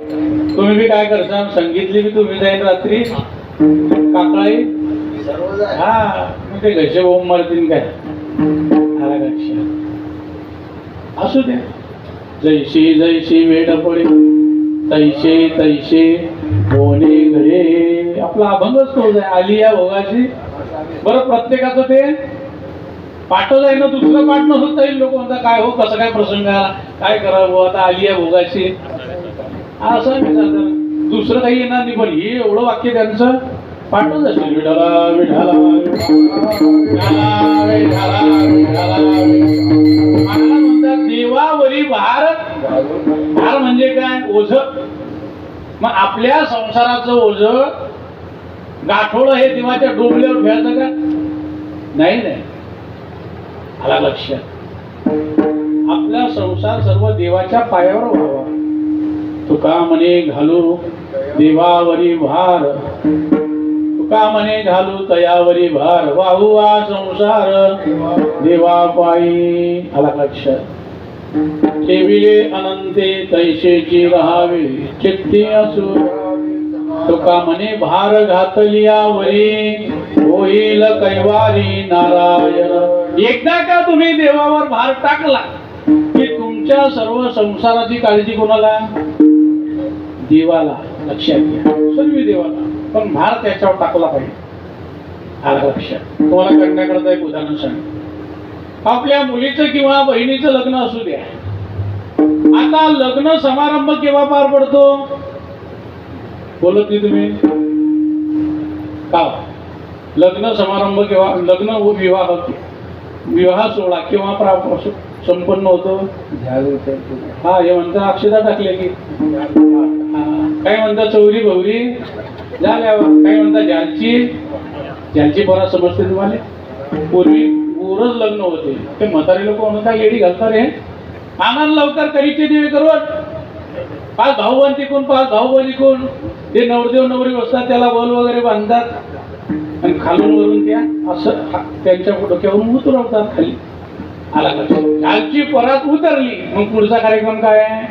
तुम्ही बी काय करता? संगीतली बी तुम्ही जाईन रात्री? काकळाई हा ते घशे ओम मारतील काय? असू द्या जैशी जैशी वेड पडे तैसे तैसे होणे घडे. आपला अभंगच तो आहे आली या भोगाची. बरं प्रत्येकाचं ते पाठच आहे ना दुसरं पाठ नसून जाईल लोक म्हणतात काय हो कसं काय प्रसंग आला? काय करावं? आता आली या भोगाची. असं नाही साधारण दुसरं काही येणार नाही पण हे एवढं वाक्य त्यांचं पाठच असेल विठाला विठाला म्हणतात देवावरी भार. भार म्हणजे काय? ओझ. मग आपल्या संसाराचं ओझ गाठोळं हे देवाच्या डोंबल्यावर घ्यायचं का? नाही नाही. आला लक्षात. आपला संसार सर्व देवाच्या पायावर व्हावा तुका म्हणे घालू देवावरी भार. तुका म्हणे घालू तयावरी भार. वाहू संसार देवा पायी. आला लक्षात? ठेविले अनंते तैशेची राहावे. चित्ती असू. तुका म्हणे भार घातलिया वरी होईल कैवारी नारायण. एकदा का तुम्ही देवावर भार टाकला की तुमच्या सर्व संसाराची काळजी कोणाला? देवाला लक्षात घ्या सर्व देवाला. पण भार त्याच्यावर टाकला पाहिजे. आला लक्षात तुम्हाला करण्याकरता एक उदाहरण सांग आपल्या मुलीचं किंवा बहिणीचं लग्न असू द्या. आता लग्न समारंभ केव्हा पार पडतो? बोलत नाही तुम्ही. का? लग्न समारंभ केव्हा? लग्न व विवाह विवाह सोहळा केव्हा प्रा- संपन्न होतो. हा हे म्हणता अक्षता टाकले की. काय म्हणता चौरी भौरी झाल्या. काय म्हणता ज्यांची ज्यांची बरा समजते तुम्हाला. पूर्वी पूरच लग्न होते. ते म्हातारे लोक म्हणता येडी घालतात रे आनंद लवकर करीचे देवे करवत पाच भाऊ बंद तिकून पाच भाऊ बंद इकून. ते नवरदेव नवरी बसतात त्याला बॉल वगैरे बांधतात. आणि खालून वरून त्या असं हा- त्यांच्या डोक्यावरून उतरवतात खाली. आला कालची परत उतरली. मग पुढचा कार्यक्रम काय? आहे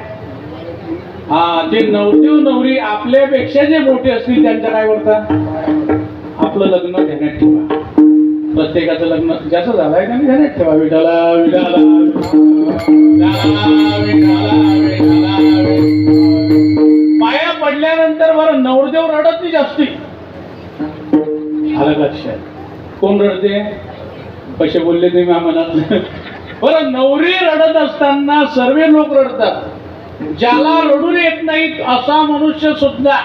हा ते नवदेव नवरी आपल्यापेक्षा जे मोठे असतील त्यांच्या काय करतात आपलं लग्न ध्यानात ठेवा. प्रत्येकाचं लग्न ज्याचं झालंय त्यांनी ध्यानात ठेवा. विठाला विठाला पाया पडल्यानंतर बरं नवरदेव रडत नाही जास्ती. आलं का लक्षात? कोण रडते? पैसे बोलले तुम्ही आम्हाला मनात बरं नवरी रडत असताना सर्व लोक रडतात. ज्याला रडून येत नाहीत असा मनुष्य सुद्धा.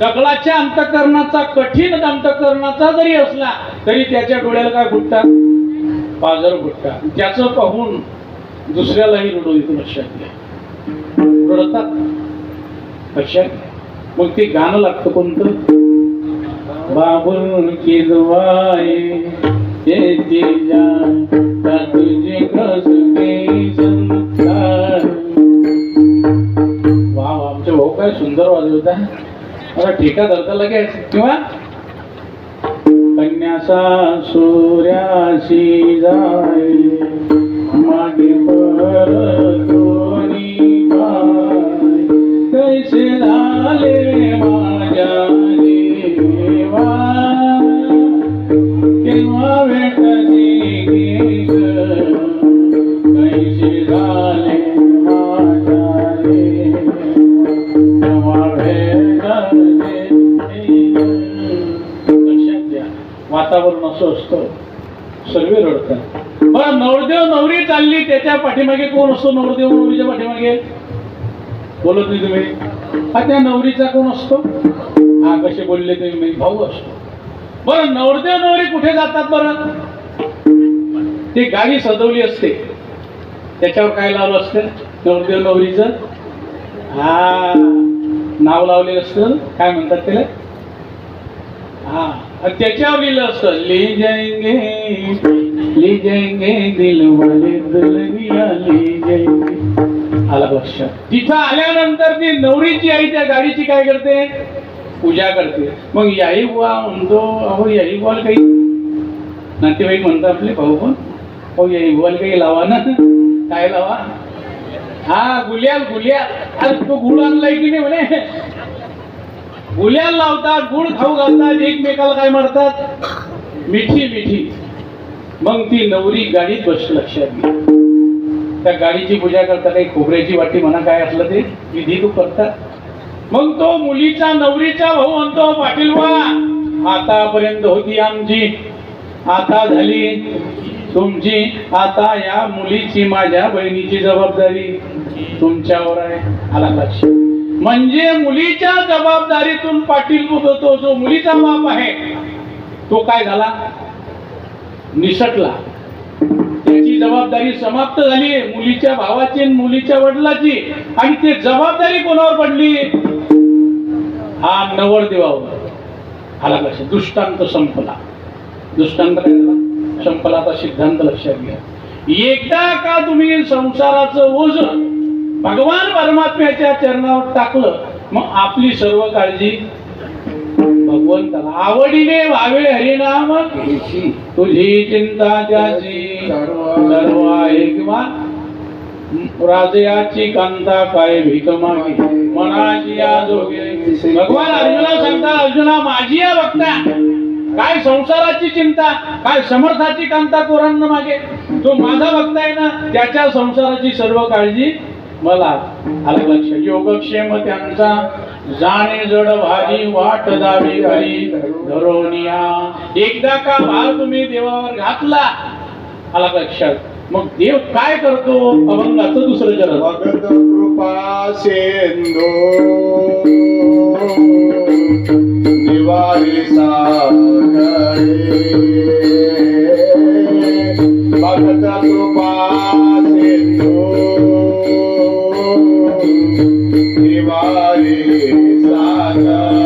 दगडाच्या अंतकरणाचा कठीण अंतकरणाचा जरी असला तरी त्याच्या डोळ्याला काय फुटतात? पाजर फुटतात. त्याचं पाहून दुसऱ्यालाही रडू येतो लक्षात घ्या. रडतात. लक्षात घ्या. मग ते गाणं लागतं कोणतं? बाबुल की काय सुंदर वाजवता मला ठेका धरता लगेच किंवा कन्यासा सूर्याशी जाय मागे परतोनी पाय कैसे झाले माझ्या असं असतं. सर्व रडतात. बरं नवरदेव नवरी चालली त्याच्या पाठीमागे कोण असतो? नवरदेव नवरीच्या पाठीमागे? बोलत नाही तुम्ही. हा त्या नवरीचा कोण असतो? हा कसे बोलले तुम्ही भाऊ असतो. बरं नवरदेव नवरी कुठे जातात बरं? ती गाडी सजवली असते. त्याच्यावर काय लावलं असतं? नवरदेव नवरीचं? हा नाव लावलेलं असतं. काय म्हणतात त्याला? हा. त्याच्यावर लिहिलं असतं ले जाएंगे ले जाएंगे दिल वाले दुल्हनिया ले जाएंगे। आला लक्षात तिथं आल्यानंतर ती नवरीची आई त्या गाडीची काय करते? पूजा करते. मग याही बुवा म्हणतो अहो याही बुवाला काही नातेवाईक म्हणतात आपले भाऊ पण हो याही बुवाला काही लावा ना. काय लावा? हा गुलियाल गुलियाल. अरे तो गुळ आणलाय की नाही? म्हणे गुल्या लावतात गुळ खाऊ घालतात एकमेकाला काय म्हणतात मिठी मिठी. मग ती नवरी गाडीत बस लक्षात घे. त्या गाडीची पूजा करता काही खोबऱ्याची वाटी म्हणा काय असलं ते विधी तू करतात. मग तो मुलीचा नवरीचा भाऊ म्हणतो पाटील आतापर्यंत होती आमची. आता झाली तुमची. आता या मुलीची माझ्या बहिणीची जबाबदारी तुमच्यावर आहे. आला लक्ष. म्हणजे मुलीच्या जबाबदारीतून पाटील होतो जो मुलीचा बाप आहे तो काय झाला? निसटला. त्याची जबाबदारी समाप्त झाली. मुलीच्या भावाची मुलीच्या वडिलाची. आणि ते जबाबदारी कोणावर पडली? हा नवरदेवावर आला कसे दृष्टांत संपला. दृष्टांत काय संपला. आता सिद्धांत लक्षात घ्या. एकदा का तुम्ही संसाराचं ओझ भगवान परमात्म्याच्या चरणावर टाकलं मग आपली सर्व काळजी भगवंताला. आवडीने व्हावे हरिनाम तुझी. चिंता त्याची. सर्व आहे किंवा राजयाची कांता काय भीक मागे मनाची जोगे. भगवान अर्जुना सांगता अर्जुना माझी या बघता काय संसाराची चिंता काय समर्थाची कांता कोरांना मागे. तो माझा बघताय ना त्याच्या संसाराची सर्व काळजी मला आलं लक्ष योगक्षेम त्यांचा. जाणे जड भारी वाट दावी घरी धरोनिया. एकदा का भार तुम्ही देवावर घातला? आला लक्षात मग देव काय करतो? अभंगाचं दुसरं चरण. भगत कृपा सेंदो. दिवाळी सागरे. भगत कृपा सेंदो. दिवाळी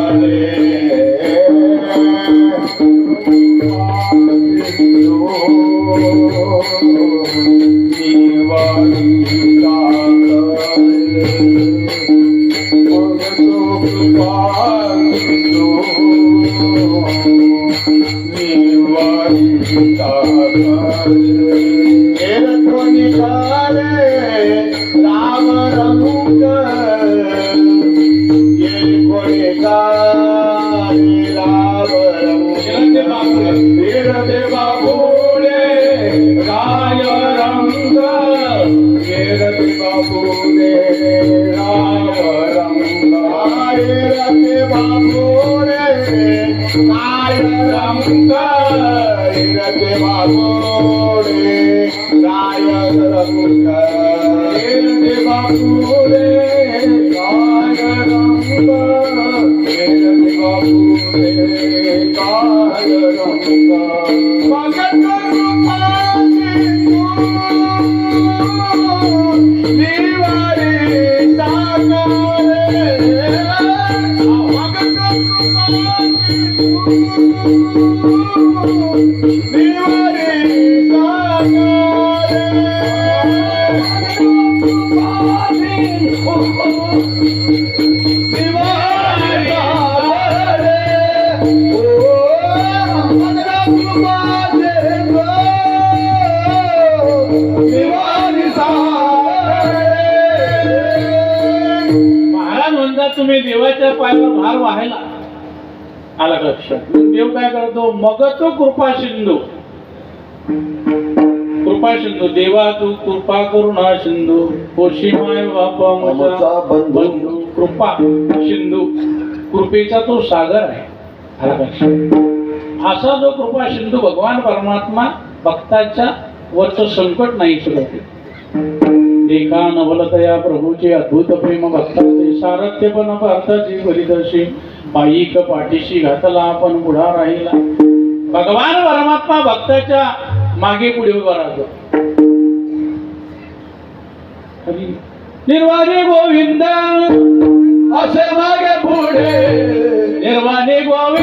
रंग फिरते गाय रंग फिरते गाय रंग फिरते बाबूले गाय रंग तुम्ही देवाच्या पायावर भार व्हायला आला लक्षात? देव काय करतो? मग तो कृपा सिंधू कृपा सिंधू देवा तू कृपा करुणा सिंधू पोशी माय बापा बंधू. कृपा सिंधू कृपेचा तो सागर आहे. आला का लक्षात? असा जो कृपा सिंधू भगवान परमात्मा भक्ताच्या वरचं संकट नाही सुरते देखा नवलतया प्रभूचे अद्भुत प्रेम भक्ताचे सारथ्य पण अर्थाची परिदर्शी. पायीक पाठीशी घातला आपण पुढा राहिला. भगवान परमात्मा भक्ताच्या मागे पुढे उभा राहतो. निर्वाणे गोविंद असे मागे पुढे. निर्वाणे गोविंद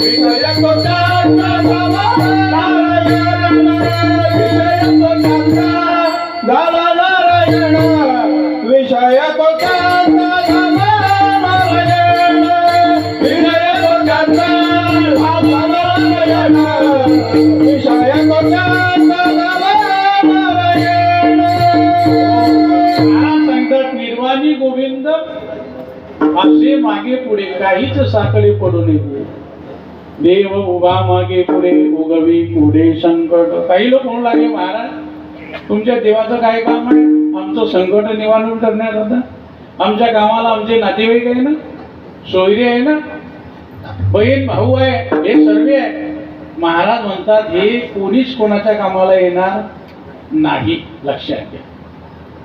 విజయ असे मागे पुढे काहीच साखळी पडू नये. देव उभा मागे पुढे उगवी पुढे संकट. काही लोक म्हणू लागले महाराज तुमच्या देवाचं काय काम आहे? आमचं संकट निवारण करण्यात आता. आमच्या गावाला आमचे नातेवाईक आहे ना? सोयरे आहे ना? बहीण भाऊ आहे हे सर्व आहे. महाराज म्हणतात हे कोणीच कोणाच्या कामाला येणार नाही. लक्षात घ्या.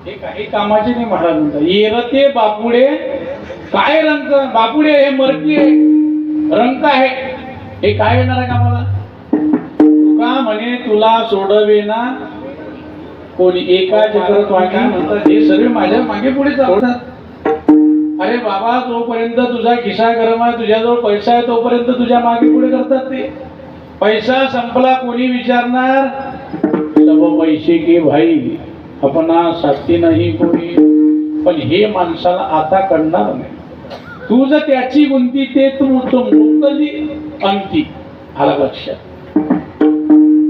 हे काही कामाचे नाही महाराज म्हणतात येरते बापुडे काय रंग बापुडे हे मरती आहे. रंग आहे. हे काय येणार आहे कामाला? तुका म्हणे तुला सोडवेना कोणी एका जगत वाटा म्हणतात हे सगळे माझ्या मागे पुढे चालतात. अरे बाबा जोपर्यंत तुझा खिसा गरम आहे तुझ्याजवळ पैसा आहे तोपर्यंत तुझ्या मागे पुढे करतात ते. पैसा संपला कोणी विचारणार? सब पैसे के भाई. अपना शक्ती नाही कोणी पण हे माणसाला आता कळणार नाही. तू जर त्याची गुंती ते तू अंती आला लक्षात.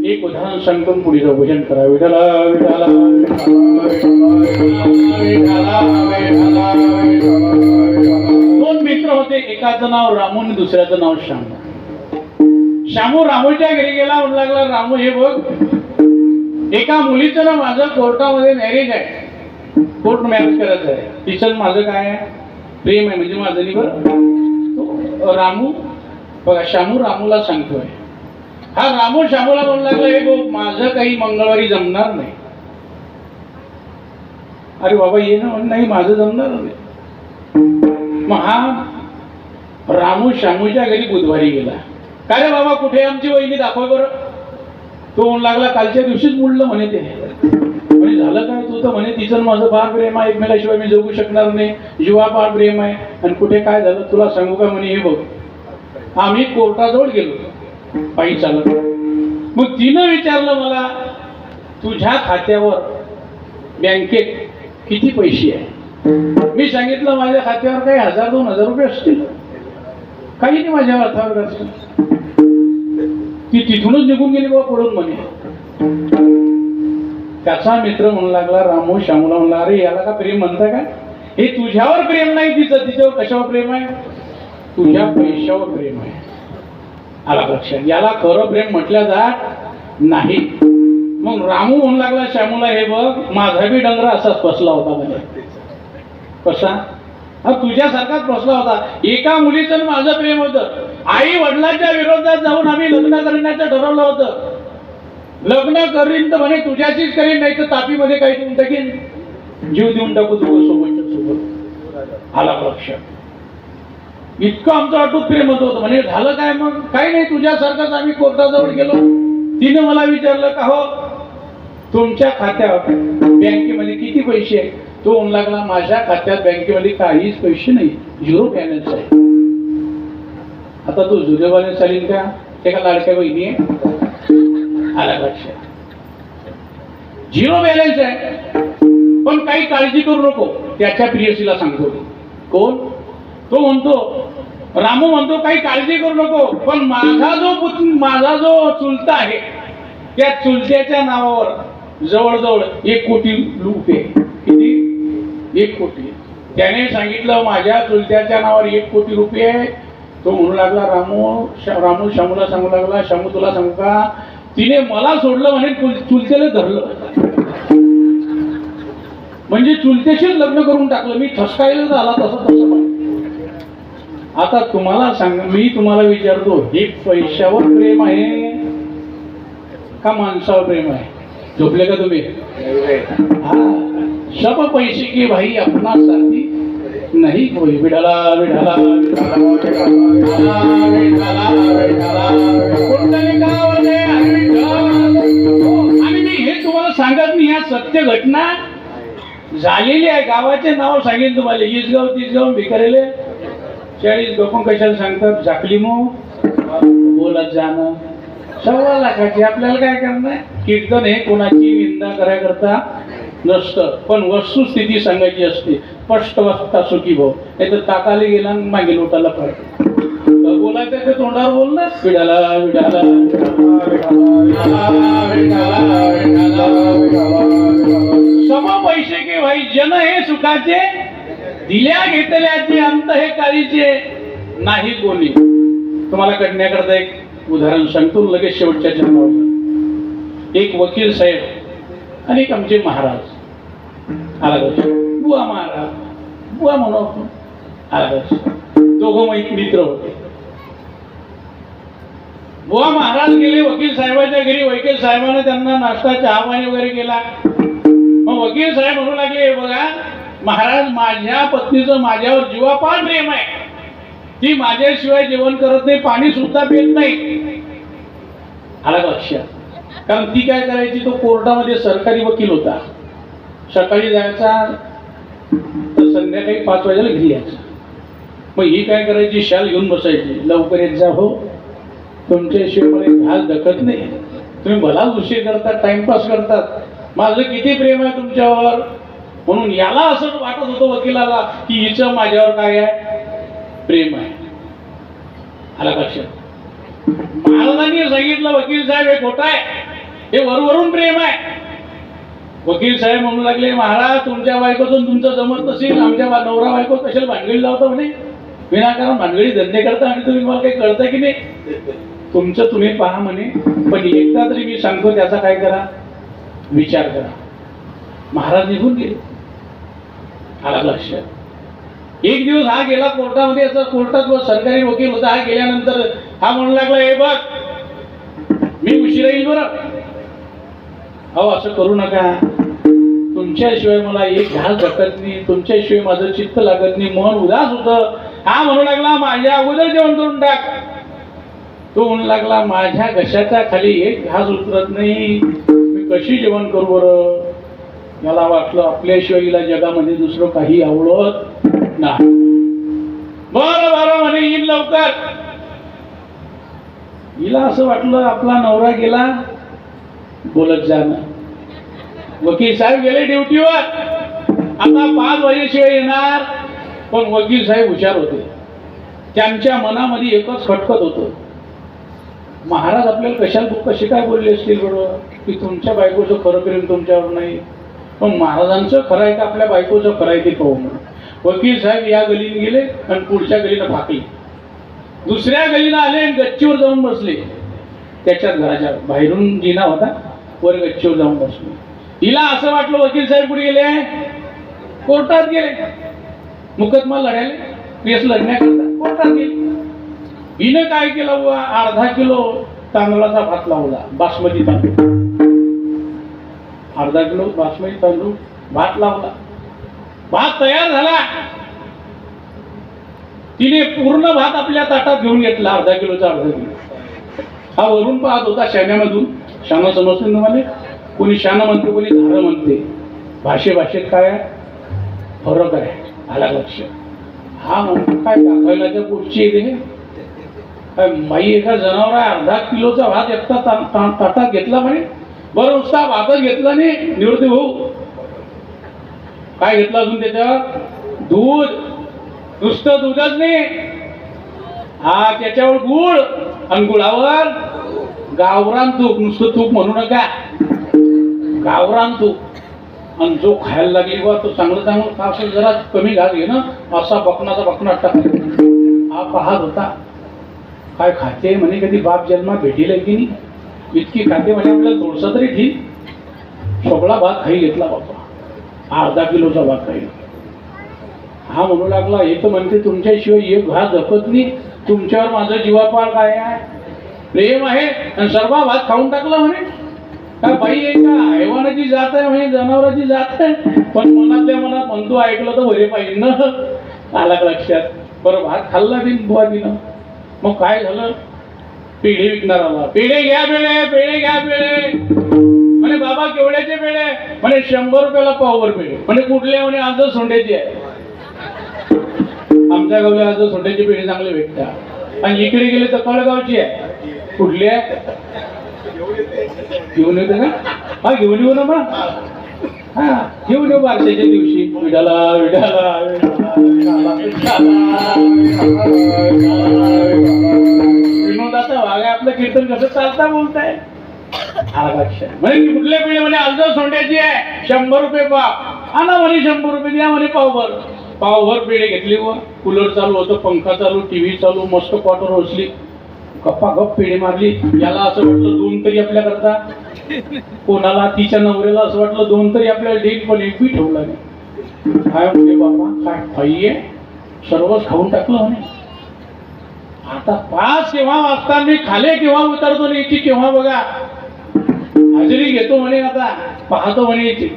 एक उदाहरण सांगतो पुढे भजन करा. विठाला विठाला दोन मित्र होते एकाचं नाव रामू आणि दुसऱ्याचं नाव श्यामू. श्यामू रामूच्या घरी गेला म्हणू लागला रामू हे बघ एका मुलीचं ना माझं कोर्टामध्ये मॅरेज आहे. कोर्ट मॅरेज करायचं आहे. तिचं माझं काय आहे? प्रेम आहे. म्हणजे माझं नाही रामू बघा श्यामू रामूला सांगतोय. हा रामू श्यामूला म्हणू लागला हे माझं काही मंगळवारी जमणार नाही. अरे बाबा ये ना. नाही माझं जमणार नाही. मग हा रामू श्यामूच्या घरी बुधवारी गेला. काय रे बाबा कुठे आमची वहिनी? दाखव बरं. तो म्हणू लागला कालच्या दिवशीच मुडलं म्हणे ते. म्हणजे झालं काय तू तर? म्हणे तिचं माझं फार प्रेम आहे एकमेकाशिवाय मी जगू शकणार नाही. जीवा फार प्रेम आहे. आणि कुठे काय झालं तुला सांगू का म्हणे हे बघ. आम्ही कोर्टाजवळ गेलो. पायी चालत. मग तिनं विचारलं मला तुझ्या खात्यावर बँकेत किती पैसे आहे मी सांगितलं माझ्या खात्यावर काही हजार दोन हजार रुपये असतील. काही नाही माझ्या हातावर असतील. ती तिथूनच निघून गेली बाबा पडून म्हणे. त्याचा मित्र म्हणू लागला रामू श्यामूला म्हणला अरे याला का प्रेम म्हणता का हे तुझ्यावर प्रेम नाही तिचं तिच्यावर कशावर प्रेम आहे? तुझ्या पैशावर प्रेम आहे. आला लक्षात याला खरं प्रेम म्हटलं जात नाही. मग रामू म्हणू लागला श्यामूला हे बघ माझा बी डंगरा असाच बसला होता म्हणजे कसा? हा तुझ्यासारखाच बसला होता. एका मुलीचं माझं प्रेम होतं. आई वडिलांच्या विरोधात जाऊन आम्ही लग्न करण्याचं ठरवलं होतं. लग्न करीन तर म्हणे तुझ्याशीच करीन नाही तर तापीमध्ये काही देऊन टाकीन. जीव देऊन टाकू तू सोबत सोबत. आला पक्ष इतकं आमचं अटूट प्रेम होत होतं. म्हणजे झालं काय मग? काही नाही तुझ्यासारखंच आम्ही कोर्टाजवळ गेलो. तिने मला विचारलं का हो तुमच्या खात्यावर बँकेमध्ये किती पैसे आहे तो म्हणू लागला माझ्या खात्यात बँकेमध्ये काहीच पैसे नाही. झिरो बॅलन्स आहे. आता तो झिरो बॅलन्स चालेल का? एका लाडक्या बहिणी आहे आला लक्षात झिरो बॅलन्स आहे. पण काही काळजी करू नको. त्याच्या प्रियसीला सांगतो कोण? तो म्हणतो रामू म्हणतो काही काळजी करू नको. पण माझा जो पुत- माझा जो चुलता आहे त्या चुलत्याच्या नावावर जवळजवळ एक कोटी रुपये किती? एक कोटी. त्याने सांगितलं माझ्या चुलत्याच्या नावावर एक कोटी रुपये तो म्हणू लागला रामू रामू शामूला सांगू लागला शामू तुला सांगू का? तिने मला सोडलं म्हणे चुल- चुलत्याला धरलं. म्हणजे चुलतेशीच लग्न करून टाकलं. मी ठसकायला झाला तसं तसं. आता तुम्हाला सांग मी तुम्हाला विचारतो हे पैशावर प्रेम आहे का माणसावर प्रेम आहे? झोपले का तुम्ही? हा. सब पैसे की भाई अपना साथी नाही कोई। विठाला विठाला हो, आणि मी हे तुम्हाला सांगत मी ह्या सत्य घटना झालेली आहे. गावाचे नाव सांगेन तुम्हाला. इसगाव तिसगाव भिकरेले. चाळीस गप्पा कशाला सांगतात? झाकली मग बोलत जाणं. सव्वा लाखाची. आपल्याला काय करणार? कीर्तन हे कोणाची निंदा करायकरता नसतं पण वस्तुस्थिती सांगायची असते स्पष्ट वाचता सुखी भाऊ. नाही तर ताकाले गेला आणि मागे लोटाला फरक बोलायचं ते तोंडावर बोल ना. विडाला विडाला सम पैसे के भाई जन हे सुखाचे दिल्या घेतल्याचे अंत हे काळीचे नाही कोणी. तुम्हाला कळण्याकरता एक उदाहरण सांगतो लगेच शेवटच्या जन्मावर. एक वकील साहेब आणि एक आमचे महाराज. आला बुवा महाराज बुवा म्हणू आला दोघं मित्र होते. बुवा महाराज गेले वकील साहेबाच्या घरी. वकील साहेबाने त्यांना नाश्ता चहा पाणी वगैरे केला. मग वकील साहेब म्हणू लागले बघा महाराज माझ्या पत्नीचं माझ्यावर जीवापाड प्रेम आहे. ती माझ्याशिवाय जेवण करत नाही पाणी सुद्धा पित नाही. आला का लक्षात कारण ती काय करायची तो कोर्टामध्ये सरकारी वकील होता. सकाळी जायचा तर संध्याकाळी पाच वाजेला घरी यायचा. मग ही काय करायची? शाल घेऊन बसायची. लवकर येत जा हो. तुमच्याशिवाय मला घास दखत नाही. तुम्ही मला उशीर करतात टाइमपास करतात. माझं किती प्रेम आहे तुमच्यावर? म्हणून याला असं वाटत होतं वकिलाला की हिचं माझ्यावर काय आहे? प्रेम आहे. आला लक्षात? महाराजांनी सांगितलं वकील साहेब हे खोट आहे. हे वरवरून प्रेम आहे. वकील साहेब म्हणू लागले महाराज तुमच्या बायकोतून तुमचं जमत नसेल आमच्या नवरा बायको कशाला भांडगडी लावता म्हणे? विनाकारण भांडगडी धंदे करता आणि तुम्ही मला काही कळतं की नाही? तुमचं तुम्ही पहा म्हणे पण एकदा तरी मी सांगतो त्याचा काय करा? विचार करा. महाराज निघून गेले. आला लक्षात. एक दिवस हा गेला कोर्टामध्ये याचा कोर्टात व सरकारी वकील होता हा गेल्यानंतर हा म्हणू लागला हे बघ मी उशिरा येईल बरं. अहो असं करू नका. तुमच्याशिवाय मला एक घास धकत नाही तुमच्याशिवाय माझं चित्त लागत नाही मन उदास होतं. हा म्हणू लागला माझ्या अगोदर जेवण करून टाक. तो म्हणू लागला माझ्या घशाच्या खाली एक घास उतरत नाही? मी कशी जेवण करू बरं? मला वाटलं आपल्याशिवाय हिला जगामध्ये दुसरं काही आवडत नाही. बरं बरं म्हणे येईल लवकर. हिला असं वाटलं आपला नवरा गेला बोलत जाणं वकील साहेब गेले ड्युटीवर. आता पाच वाजेशिवाय येणार. पण वकील साहेब हुशार होते. त्यांच्या मनामध्ये एकच खटकत होतं. महाराज आपल्याला कशाला कसे काय बोलले असतील बरोबर? की तुमच्या बायकोचं खरं प्रेम तुमच्यावर नाही. पण महाराजांचं खरं आहे का आपल्या बायकोचं खरं आहे ते पाहू म्हणून. वकील साहेब या गलीने गेले आणि पुढच्या गलीनं फाकले दुसऱ्या गलीला आले आणि गच्चीवर जाऊन बसले. त्याच्यात घराच्या बाहेरून जिना होता. वर गच्चीवर जाऊन बसले. हिला असं वाटलं वकील साहेब कुठे गेले? कोर्टात गेले. मुकदमा लढायला केस लढण्याकरता कोर्टात गेले. हिनं काय केलं बुवा? अर्धा किलो तांदळाचा भात लावला. बासमती तांदूळ. अर्धा किलो बासमती तांदूळ भात लावला. भात तयार झाला. तिने पूर्ण भात आपल्या ताटात घेऊन घेतला अर्धा किलोचा अर्धा किलो. हा वरून पाहत होता शाण्यामधून. शाणा समजते तुम्हाला कोणी शाणा म्हणते कोणी धारं म्हणते. भाषे भाषेत काय फरक आहे. आला लक्ष. हा म्हणतो काय दाखवण्याच्या गोष्टी आहे काय एका जनावर अर्धा किलोचा भात एकटा ता- ताटात घेतला म्हणे? बरं उत्साह भातच घेतला नाही. निवृत्ती भाऊ. काय घेतलं अजून त्याच्यावर? दूध. नुसतं दूधच नाही. हा त्याच्यावर गुळ. आणि गुळावर गावरान तूप. नुसतं तूप म्हणू नका. गावरान तूप आणि जो खायला लागली बा तो चांगलं चांगलं का असेल जरा कमी घाल घे ना. असा बकनाचा बकना टाक. हा पाहत होता. काय खाते म्हणे कधी बाप जन्मा भेटील की नाही. इतकी खाते म्हणे आपल्याला थोडसा तरी ठीक. सगळा भात खाई घेतला बापा अर्धा किलोचा भात खाई हा म्हणू लागला हे तर म्हणते तुमच्याशिवाय एक भात जपत नाही. तुमच्यावर माझं जीवापार काय आहे? प्रेम आहे. आणि सर्व भात खाऊन टाकला म्हणे. का बाई आहे का हैवानाची जात आहे म्हणजे जनावराची जात आहे? पण मनातल्या मनात म्हणतो ऐकलं तर बरे पाहिजे ना. आला का लक्षात? बरं भात खाल्ला ती बुवा तिनं मग काय झालं? पेढे विकणार आला. पेढे घ्या पेढे पेढे घ्या पेढे. म्हणे बाबा केवढ्याचे पेढे? म्हणे शंभर रुपयाला पावर पेढे. म्हणे कुठले? म्हणे आज सोंड्याची आहे आमच्या गावला आज सोंड्याची पेढे चांगले भेटतात आणि इकडे गेले तर कळगावची आहे कुठली? आहे घेऊन येते ना हा घेऊन येऊ ना मग. हा घेऊन येऊ बारशाच्या दिवशी. विडाला विडाला विनोदाचा भाग आहे आपलं कीर्तन कसं चालता बोलताय? आरक्षण म्हणजे कुठले म्हणे अर्ज सोंड्याची आहे. शंभर रुपये पाव. आणा म्हणे शंभर रुपये द्या म्हणे पावभर. पावभर पिढी घेतली व कूलर चालू होतं पंखा चालू टीव्ही चालू मस्त क्वार्टर बसली गप्पा गप मारली. याला असं वाटलं दोन तरी आपल्या करता कोणाला तिच्या नवऱ्याला असं वाटलं दोन तरी आपल्याला डेट पण एक बी ठेवला नाही काय म्हणजे बाबा? काय खाई आहे सर्वच खाऊन टाकलं म्हणे. आता पाच केव्हा वाजता मी खाले केव्हा उतरतो आणि याची केव्हा बघा? हजेरी घेतो म्हणे आता. पाहतो म्हणे इथे.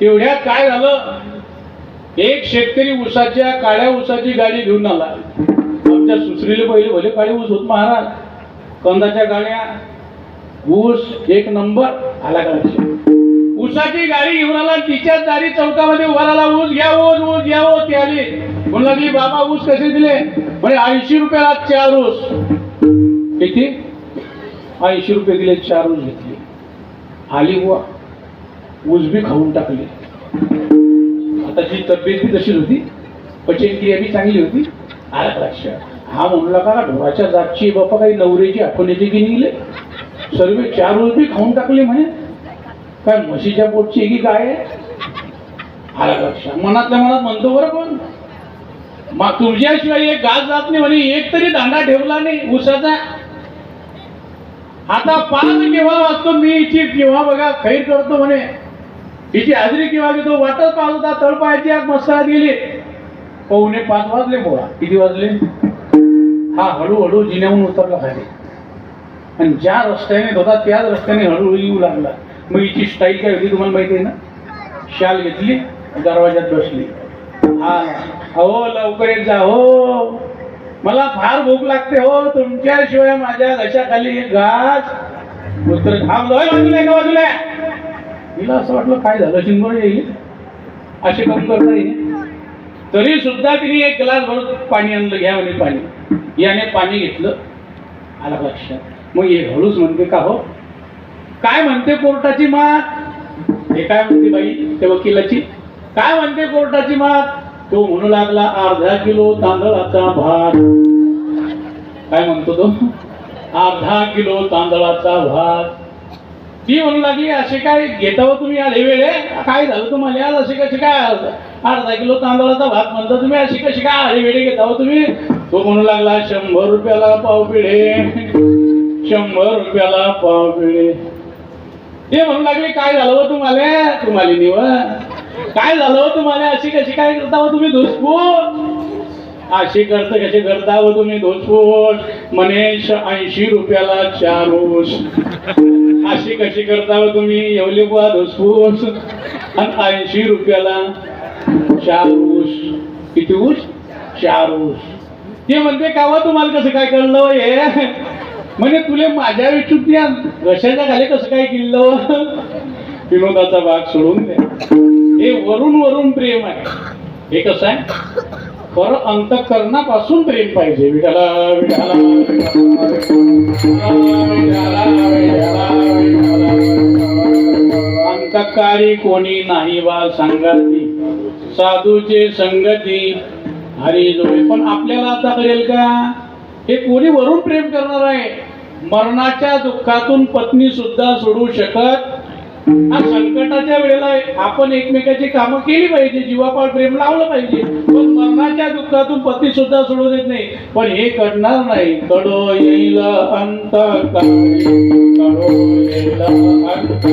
तेवढ्यात काय झालं? एक शेतकरी ऊसाच्या काळ्या ऊसाची गाडी घेऊन आला. आमच्या सुसरीले पहिले भले काळी ऊस होत महाराज. कंदाच्या गाड्या ऊस एक नंबर आला का ऊसाची गाडी घेऊन आला तिच्याच दारी चौकामध्ये उभा राहिला ऊस घ्या ऊस ऊस घ्या हो, ऊस ती आली. म्हणून लागली बाबा ऊस कसे दिले? म्हणजे ऐंशी रुपयाला चार ऊस. किती? ऐंशी रुपये दिले चार ऊस घेतले. आली बुवा. ऊस बी खाऊन टाकले. आता जी तब्येत बी तशीच होती. पचनक्रिया बी चांगली होती. आला हा म्हणू का ढोराच्या जातची बापा काही नवरीची आठवण्याची की निघले सर्व चार ऊस खाऊन टाकले म्हणे. काय म्हशीच्या पोटची एकी काय आहे? आला का लक्षात मनातल्या मनात म्हणतो बरं पण मग तुमच्याशिवाय एक गाज जात नाही म्हणे एक तरी दांडा ठेवला नाही ऊसाचा. आता पाच केव्हा वाजतो मी हिची केव्हा बघा खैर करतो म्हणे. हिची हाजरी केव्हा घेतो वाटत पाहत होता तळपायाची आग मस्ताळात गेली. पाहुणे पाच वाजले बोळा किती वाजले हा हळूहळू जिन्याहून उतरला खाली आणि ज्या रस्त्याने होता त्याच रस्त्याने हळूहळू येऊ लागला मग हिची स्टाईल काय होती तुम्हाला माहिती आहे ना? शाल घेतली दरवाज्यात बसली. हा. हो लवकर येत जा. हो. मला फार भूक लागते. हो तुमच्याशिवाय माझ्या घशाखाली एक घास. उतर थांबलो होय बाजूला एका बाजूला हिला असं वाटलं काय झालं? शिंगोळ येईल? असे काम करता येईल? तरी सुद्धा तिने एक ग्लास भरून पाणी आणलं घ्या म्हणे पाणी. याने पाणी घेतलं आला लक्षात. मग हे हळूच म्हणते का हो? काय म्हणते कोर्टाची मात? हे काय म्हणते बाई? त्या वकिलाची. काय म्हणते कोर्टाची मात? तो म्हणू लागला अर्धा किलो तांदळाचा भात. काय म्हणतो तो? अर्धा किलो तांदळाचा भात. ती म्हणू लागली असे काय घेता हो तुम्ही आले वेळे? काय झालं तुम्हाला? याल असे कसे काय आलं? अर्धा किलो तांदळाचा भात म्हणता तुम्ही अशी कशी काय आले वेळे घेता हो तुम्ही? तो म्हणू लागला शंभर रुपयाला पाव पिढे शंभर रुपयाला पाव पिढे. ते म्हणू लागले काय झालं हो तुम्हाला? तुम्हाला निवड. काय झालं हो तुम्हाला? अशी कशी काय करता हो तुम्ही धुसफूट अशी करत कशी करता व तुम्ही धुसफूट मनेश ऐंशी रुपयाला चार ओस. अशी कशी करता व तुम्ही? येवले बुवा धोसफोस आणि ऐंशी रुपयाला चार ऊस किती ऊस चार ऊस ते म्हणते कावा तुम्हाला कसं काय कळलं हो हे म्हणजे तुले माझ्या विचूत घशाच्या खाली कसं काय किल्लं विनोदाचा भाग सोडून द्या हे वरून वरून प्रेम आहे. हे कसं आहे? पर अंतकरणापासून प्रेम पाहिजे. विठाला विठाला अंतकारी कोणी नाही वा संगती. साधूचे संगती. हरी जोडे. पण आपल्याला आता कळेल का? हे कोणी वरून प्रेम करणार आहे? मरणाच्या दुःखातून पत्नी सुद्धा सोडू शकत हा संकटाच्या वेळेला आपण एकमेकाची कामं केली पाहिजे जीवापाड प्रेम लावलं पाहिजे. पण मरणाच्या दुःखातून पती सुद्धा सोडू देत नाही. पण हे घडणार नाही. कडो येईल अंत कडो येईल अंत